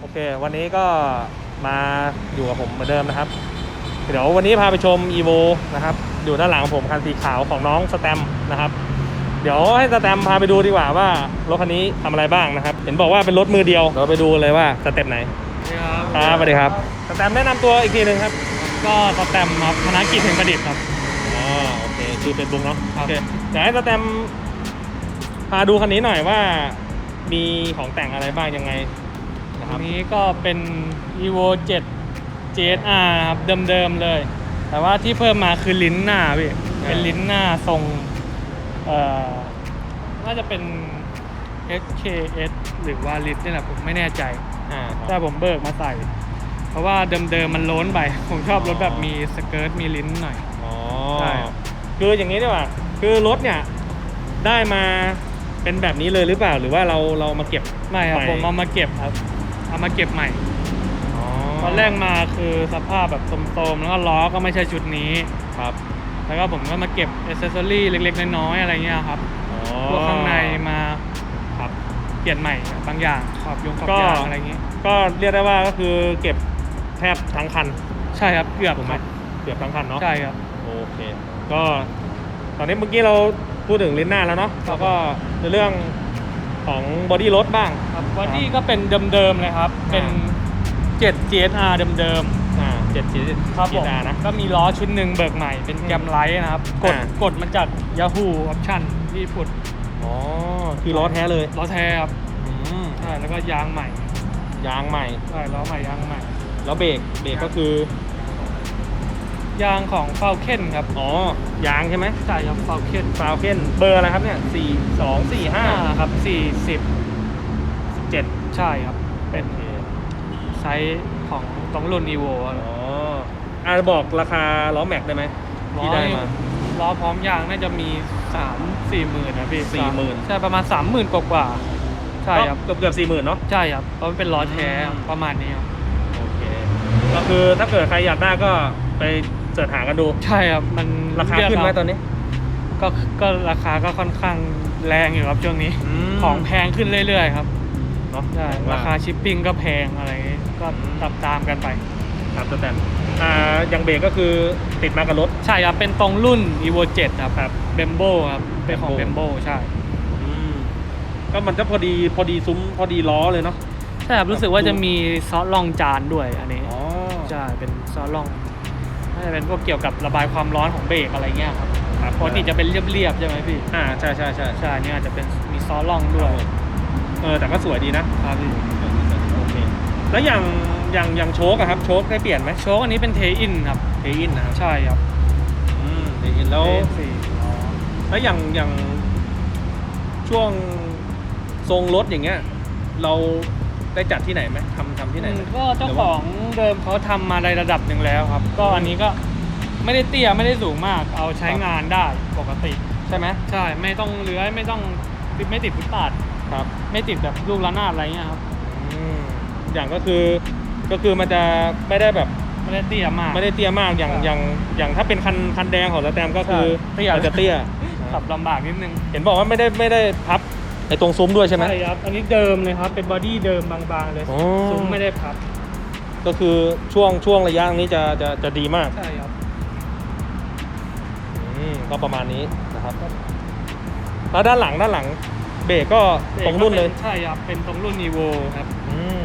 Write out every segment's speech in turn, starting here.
โอเค วันนี้ก็มาอยู่กับผมเหมือนเดิมนะครับ เดี๋ยววันนี้พาไปชม EVO นะครับ อยู่ด้านหลังผมคันสีขาวของน้องสแตมป์นะครับ เดี๋ยวให้สแตมป์พาไปดูดีกว่าว่ารถคันนี้ทำอะไรบ้างนะครับ เห็นบอกว่าเป็นรถมือเดียว เราไปดูเลยว่าสเต็ปไหนครับสวัสดีครับสแตมป์แนะนำตัวอีกทีหนึ่งครับ ก็สแตมป์ครับธนกิจเพ็งประดิษฐ์ครับ อ๋อโอเคชื่อเฟซบุ๊กเนาะครัโอบเคอยากให้สแตมป์พาดูคันนี้หน่อยว่า มีของแต่งอะไรบ้างยังไงนะ คอัรับ นนี้ก็เป็น evo 7 GSR ครับเดิมๆเลย แต่ว่าที่เพิ่มมาคือลิ้นหน้าพี่เป็นลิ้นหน้าทรงเอ่อน่าจะเป็น SKS หรือว่าลิตนี่แหละผมไม่แน่ใจ อ่าแต่ผมเบิกมาใส่ เพราะว่าเดิมๆมันโล้นไป ผมชอบรถแบบมีสเกิร์ตมีลิ้นหน่อย อ๋อใช่คืออย่างนี้ดีกว่าคือรถเนี่ยได้มาเป็นแบบนี้เลยหรือเปล่าหรือว่าเราเรามาเก็บไม่ครับใหม่ผมเอามาเก็บครับ เอามาเก็บใหม่อ๋อตอนแรกมาคือสภาพแบบโทรมๆแล้วก็ล้อก็ไม่ใช่ชุดนี้ ครับ แล้วก็ผมก็มาเก็บอ c เซสซอรี่เล็กๆ น้อยๆอะไรเงี้ยครับอ๋อพวกข้างในมาครับเปลี่ยนใหม่บางอย่างขอบยงขอบก็ยางอะไรเงี้ยก็เรียกได้ว่าก็คือเก็บแทบทั้งคัน ใช่ครับเกือบถูกไหมครับเกือบทั้งคันเนาะใช่ครับโอเค ก็ตอนนี้เมื่อกี้เราพูดถึงลิ้นหน้าแล้วเนาะครับแล้วก็ในเรื่อง ของบอดี้รถบ้าง ครับบอดี้ก็เป็นเดิมๆเลยครับ เป็น 7 GSR เดิมอ่าเจ็ดสีๆครับผมดานะ ก็มีล้อชุดหนึ่งเบิกใหม่เป็นแกมไลท์นะครับ กดอ่า กดมาจาก Yahoo Option ที่พุดอ๋อ คือล้อแท้เลยล้อแท้ครับอืมใช่แล้วก็ยางใหม่ยางใหม่ ใช่ล้อใหม่ยางใหม่ แล้วเบรกเบรกก็คือ ยางของ Falcon ครับ อ๋อยางใช่ไหมใช่ครับ Falcon ฟาวเคนเบอร์อะไรครับเนี่ยสี่สองสี่ห้า5ครับเจ็ด40ใช่ครับ เป็นไซส์ของตรงรุ่น evo อ๋ออ่าบอกราคาล้อแม็กได้ไหมที่ได้มาล้อพร้อมยางน่าจะมี3 4หมื่นนะพี่40,000ใช่ประมาณ30,000กว่ากว่าๆใช่ครับเกือบเกือบสี่หมื่นเนาะใช่ครับเพราะมันเป็นล้อแท้อืมประมาณนี้ครับโอเคก็คือถ้าเกิดใครอยากได้ก็ไป เสิร์ชหากันดู ใช่ครับ มันราคาเลือกขึ้นไหมเตอนนี้ ก็ก็ราคาก็ค่อนข้างแรงอยู่ครับช่วงนี้มของแพงขึ้นเรื่อยๆครับเนาะใช่ราคาชิปปิ้งก็แพงอะไรอย่างงี้ก็อืมตามตามๆกันไป ครับสแตนอ่าอย่างเบรกก็คือติดมากับรถ ใช่ครับ เป็นตรงรุ่น evo 7ครับครับเบมโบครับเป็นของ Brembo เบมโบใช่อืมก็มันจะพอดีพอดีซุ้มพอดีล้อเลยเนาะ ใช่ครับรู้สึกว่าจะมีซอสล่องจานด้วยอันนี้ อ๋อ ใช่ เป็นซอสล่อง น่าจะเป็นพวกเกี่ยวกับระบายความร้อนของเบรกอะไรเงี้ยครับครับปกติจะเป็นเรียบๆใช่ไหมพี่อ่าใช่ใช่ใช่ใช่อันนี่อาจจะเป็นมีซอสล่องด้วยเออแต่ก็สวยดีนะครับพี่โอเคแล้วอย่างอย่างอย่างโชคอะครับโชคได้เปลี่ยนไหมโชคอันนี้เป็นเทอินครับเทอินนะครับใช่ครับอืมเทอินแล้วเทสี่อ๋อแล้วอย่างอย่างช่วงทรงรถอย่างเงี้ย เรา ได้จัดที่ไหนไหมทำทำที่ไหนไหมก็เจ้าของเดิมเขาทำมาในระดับหนึ่งแล้วครับ ก็อันนี้ก็ไม่ได้เตี้ยไม่ได้สูงมากเอาใช้งานได้ปกติ ใช่ไหมใช่ไม่ต้องเลื้อยไม่ต้องไม่ติดฟุตบาทครับไม่ติดแบบลูกระนาดอะไรเงี้ยครับอืมอย่างก็คือก็คือมันจะไม่ได้แบบไม่ได้เตี้ยมาก ไม่ได้เตี้ยมากอย่างใช่อย่างอย่างถ้าเป็นคันคันแดงของสแตมก็คือใช่เตี้ย มันจะเตี้ย ขับลำบากนิดนึง เห็นบอกว่าไม่ได้ไม่ได้พับ ไอ้ตรงซุ้มด้วยใช่ไหมครับ อันนี้เดิมเลยครับ เป็นบอดี้เดิมบางๆเลยอ๋อซุ้มไม่ได้พับ ก็คือช่วงช่วงระยะนี้จะจะจะดีมากใช่ครับ อืมก็ประมาณนี้นะครับ แล้วด้านหลังด้านหลังเบรกก็ตรงรุ่นเลยใช่ครับ เป็นตรงรุ่น evo ครับอืม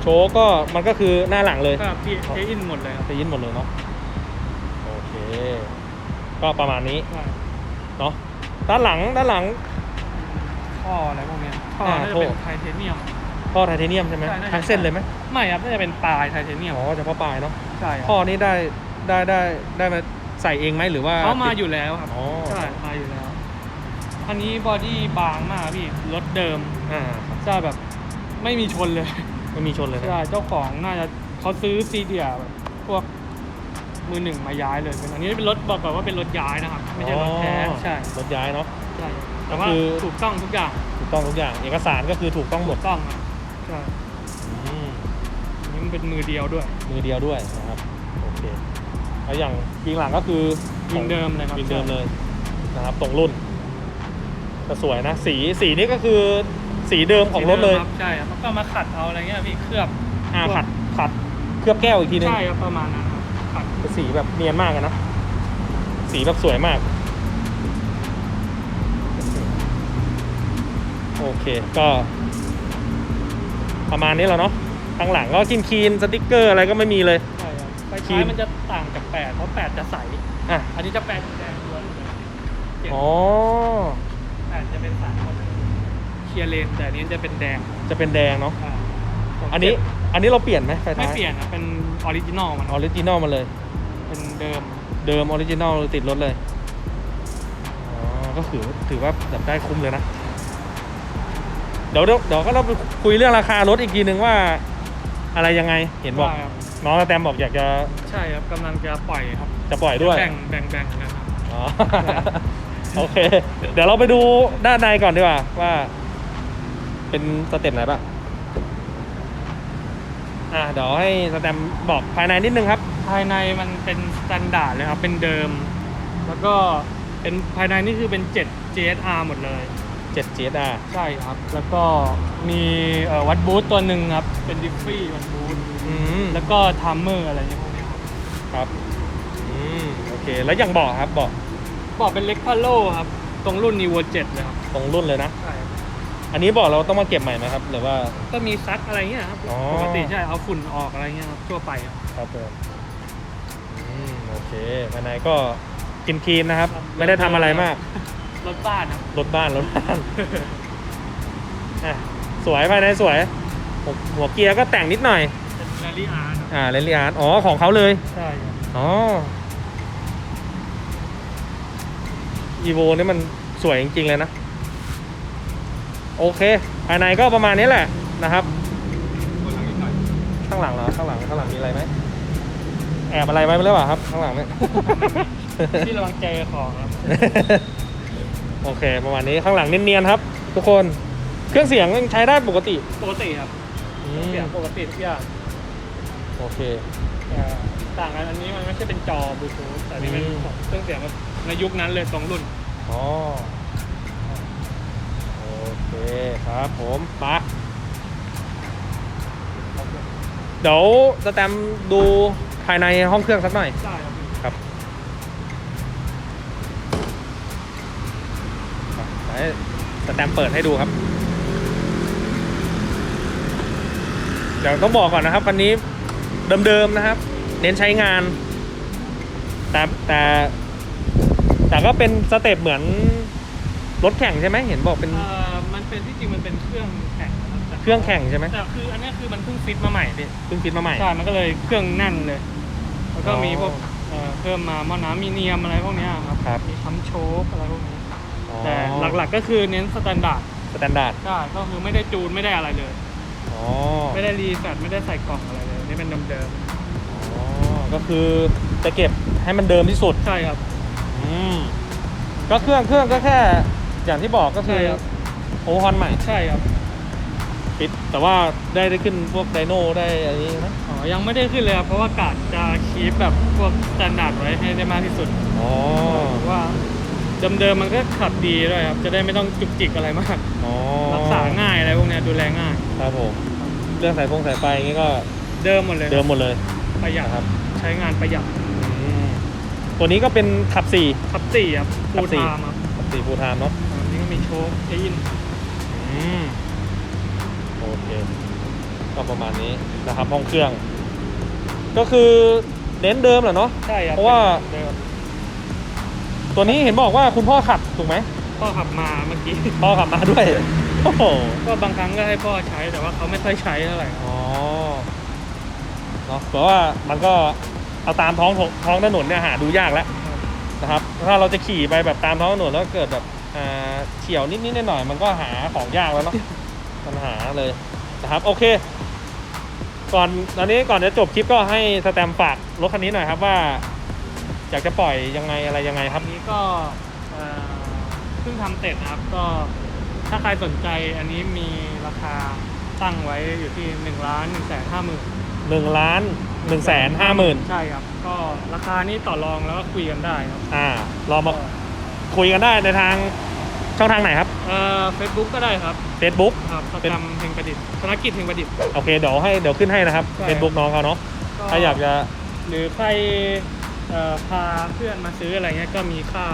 โชว์ก็มันก็คือหน้าหลังเลยก็พี่เทอินหมดเลยครับจะยินหมดเลยเนาะโอเค ก็ประมาณนี้ ใช่เนาะด้านหลังด้านหลัง ท่ออะไรพวกเนี้ยท่ออ่าน่าจะท่อเป็นไทเทเนียม ท่อไทเทเนียมใช่ไหมใช่น่าจะ ทั้งเส้นเลยไหมไม่ครับน่าจะเป็นปลายไทเทเนียมอ๋อเฉพาะปลายเนาะใช่ครับท่อนี้ได้ได้ได้ได้มาใส่เองไหมหรือว่าเขามาอยู่แล้วครับอ๋อ ใช่มาอยู่แล้ว อันนี้บอดี้บางมากพี่รถเดิมอ่าครับใช่แบบไม่มีชนเลย ไม่มีชนเลยนะใช่เจ้าของน่าจะเขาซื้อซีเดียแบบพวกมือหนึ่งมาย้ายเลยเป็นอันนี้เป็นรถบอกก่อนว่าเป็นรถย้ายนะครับ ไม่ใช่รถแท้อ๋อใช่รถย้ายเนาะใช่ แต่ว่าก็คือถูกต้องทุกอย่างถูกต้องทุกอย่าง เอกสารก็คือถูกต้องหมถูดกต้องครับใช่อืมอันนี้มันเป็นมือเดียวด้วย มือเดียวด้วยนะครับโอเคแล้วอย่างยิงหลังก็คือยิงเดิมเลยครับยิงเดิมเลยนะครับตรงรุ่นก็สวยนะ สีสีนี้ก็คือสีเดิมของรถเลยสีดิมคบใช่ครับแล้วก็มาขัดเอาอะไรเงี้ยพี่เคลือบอ่าขัดขัดเคลือบแก้วอีกทีนึงใช่ครับประมาณนั้นครับขัดสีแบบเนียนมากอะนะสีแบบสวยมาก โอเคก็ประมาณนี้แล้วเนาะข้างหลังก็กินคีนสติ๊กเกอร์อะไรก็ไม่มีเลย ใช่ครับไฟครีท้ายมมันจะต่างจากแปดเพราะแปดจะใส อะ อันนี้จะแปดแดงล้วนเลยเจ็ดอ๋อ แปดจะเป็นสายหมดเลยเคลียร์เลนแต่อันนี้จะเป็นแดงจะเป็นแดงเนาะ อ่าอันนี้อันนี้เราเปลี่ยนไหมไฟท้ายไม่เปลี่ยนนะเป็นออริจินอลมันออริจินอลมาเลย เป็นเดิมเดิมออริจินอลติดรถเลย อ๋อ ก็ถือถือว่าแบบได้คุ้มเลยนะเดี๋ยวเดี๋ยวเดี๋ยวก็เราไปคุยเรื่องราคารถอีกทีนึงว่า อะไรยังไงเห็นบอก ได้ครับน้องแตมบอกอยากจะใช่ครับกำลังจะปล่อยครับจะปล่อยด้วยแบ่งแบ่งแบ่งกันครับ อ๋อโอเค เดี๋ยวเราไปดูด้านในก่อนดีกว่าว่า เป็นสเต็ปไหนบ้างอะเดี๋ยวให้สแตมป์บอกภายในนิดนึงครับ ภายในมันเป็นสแตนดาร์ดเลยครับ เป็นเดิม แล้วก็เป็นภายในนี่คือเป็น 7 GSR หมดเลย 7 GSR ใช่ครับ แล้วก็มีเอ่อวัดบูทตัวหนึ่งครับ เป็นดิฟฟี่วัดบูทอืมแล้วก็ทัมเมอร์อะไรเงี้ยพวกนี้ครับครับอืมโอเค แล้วอย่างเบอกครับเบอกบอกเป็นเล็กพาโลครับ ตรงรุ่นนีโว7เลยครับตรงรุ่นเลยนะใช่อันนี้เบอกเราต้องมาเก็บใหม่ไหมครับหรือว่าก็มีซักอะไรเงี้ยครับอ๋อปกติใช่เอาฝุ่นออกอะไรเงี้ยครับทั่วไปครับครับผมอืมโอเคภายในก็กินคลีนนะครับ ไม่ได้ทำอะไรมาก รถบ้านครับรถบ้านรถบ้านอะสวยภายในสวย หัวหัวเกียร์ก็แต่งนิดหน่อย เป็นแรลลี่อาร์ตอ่าเรนลิอาร์ตอ๋อของเขาเลย ใช่ครับอ๋ออีโวนี่มันสวยจริงๆเลยนะ โอเค ภายในก็ประมาณนี้แหละนะครับ คนหลังนิดหน่อยข้างหลังเหรอข้างหลังข้างหลังมีอะไรไหมแอบอะไรไว้ไม่รู้เปล่าครับ ข้างหลังเนี่ย ที่ระวังเจอของครับ โอเค ประมาณนี้ข้างหลังเนียนๆครับ ทุกคนเครื่องเสียงยังใช้ได้ปกติปกติครับอืมเสียงปกติทุกอย่างโอเค แต่ต่างกันอันนี้มันไม่ใช่เป็นจอบลูทูธแต่อันนี่เป็นอืม ของเครื่องเสียงแบบในยุคนั้นเลยตรงรุ่น อ๋อโอเคครับผมปะเดี๋ยวสแตมป์ดูภายในห้องเครื่องสักหน่อยใช่ครับ แตมป์เปิดให้ดูครับ เดี๋ยวต้องบอกก่อนนะครับคันนี้เดิมๆนะครับ เน้นใช้งาน แต่แต่แต่ก็เป็นสเต็ปเหมือนรถแข่งใช่ไหมเห็นบอกเป็น เอ่อมันเป็นที่จริงมันเป็นเครื่องแข่งนะครับแต่เครื่องแข่งใช่ไหม แต่คืออันนี้คือมันเพิ่งฟิตมาใหม่พี่เพิ่งฟิตมาใหม่ ใช่ มันก็เลยเครื่องแน่นเลย แล้วก็อ๋อมีพวกเอ่อเพิ่มมาหม้อน้ำมีเนียมอะไรพวกเนี้ยครับครับ มีช้ำโชคอะไรพวกนี้อ๋อ แต่หลักๆก็คือเน้นสแตนดาร์ดสแตนดาร์ดใช่ก็คือไม่ได้จูนไม่ได้อะไรเลย อ๋อไม่ได้รีแฟตไม่ได้ใส่กล่องอะไรเลยนี่เป็นเดิมอ๋อก็คือจะเก็บให้มันเดิมที่สุด ๆใช่ครับ อืมก็เครื่องเครื่องก็แค่ อย่างที่บอกก็คือใช่ครับ โอเวอร์ฮอนใหม่ใช่ครับปิด แต่ว่าได้ได้ขึ้นพวกไดโน่ได้อะไรนี้นะอ๋อยังไม่ได้ขึ้นเลยครับเพราะว่ากาดจะคีปแบบพวกสแตนดาร์ดไว้ให้ได้มากที่สุด อ๋อเพราะว่า เดิมๆมันก็ขับดีด้วยครับ จะได้ไม่ต้องจุกจิกอะไรมาก อ๋อรักษาง่ายอะไรพวกเนี้ยดูแลง่าย ครับผม เรื่องสายฟงสายไฟอย่างงี้ก็เดิมหมดเลย เดิมหมดเลย ประหยัดนะครับ ใช้งานประหยัดอืมตัวนี้ก็เป็นขับสี่ขับสี่ครับขัฟูบสี่ทามครับขับสี่ฟูลไทม์เนาะอันนี้ก็มีโชคเอยินอืมโอเค ก็ประมาณนี้นะครับห้องเครื่อง ก็คือเน้นเดิมแหละเนาะ ใช่ครับเพราะว่าเดิม ตัวนี้เห็นบอกว่าคุณพ่อขับถูกไหมพ่อขับมาเมื่อกี้ พ่อขับมาด้วยโอ้โหก็บางครั้งก็ให้พ่อใช้แต่ว่าเขาไม่ค่อยใช้เท่าไหร่ครับอ๋อเนาะเพราะว่ามันก็เอาตามท้องถท้องถนนเนี่ยหาดูยากแล้วนะครับ ถ้าเราจะขี่ไปแบบตามท้องถนนแล้วเกิดแบบอ่าเฉียวนิดๆหน่อยๆมันก็หาของยากแล้วเนาะปัญหาเลยนะครับโอเค ก่อนตอนนี้ก่อนจะจบคลิปก็ให้สแตมป์ฝากรถคันนี้หน่อยครับว่า อยากจะปล่อยยังไงอะไรยังไงคอัรับนนี้ก็เอ่อเพิ่งทำเสร็จนะครับก็ถ้าใครสนใจอันนี้มีราคาตั้งไว้อยู่ที่หนึ่งล้านหนึ่งแสนห้าหมื่นหนึ่งล้านหนึ่งแสนห้าหมื่นใช่ครับ ก็ราคานี้ต่อรองแล้วก็คุยกันได้ครับอ่าเรามาคุยกันได้ในทางช่องทางไหนครับ เอ่อเฟซบุ๊กก็ได้ครับ Facebook ครับสเป็นแตมป์เฮงประดิษฐ์ธนกิจเฮงประดิษฐ์ โอเคเดี๋ยวให้เดี๋ยวขึ้นให้นะครับ ใช่ Facebook น้องเขาเนาะถ้าอยากจะ หรือใคร เอ่อพาเพื่อนมาซื้ออะไรเงี้ยก็มีค่า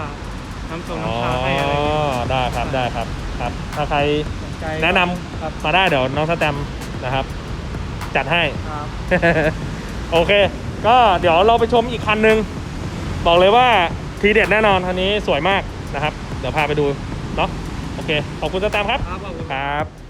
น้ำส่งอ๋อน้ำชาให้อะไรเงี้ยได้ครับได้ครับครับ ถ้าใครสนใจแนะนำครับมาได้เดี๋ยวน้องสแตมป์นะครับ จัดให้ ครับโอเค ก็เดี๋ยวเราไปชมอีกคันหนึ่งบอกเลยว่าทีเด็ดแน่นอนคันนี้สวยมากนะครับ เดี๋ยวพาไปดูเนาะโอเค ขอบคุณสแตมป์ครับ ครับขอบคุณครับ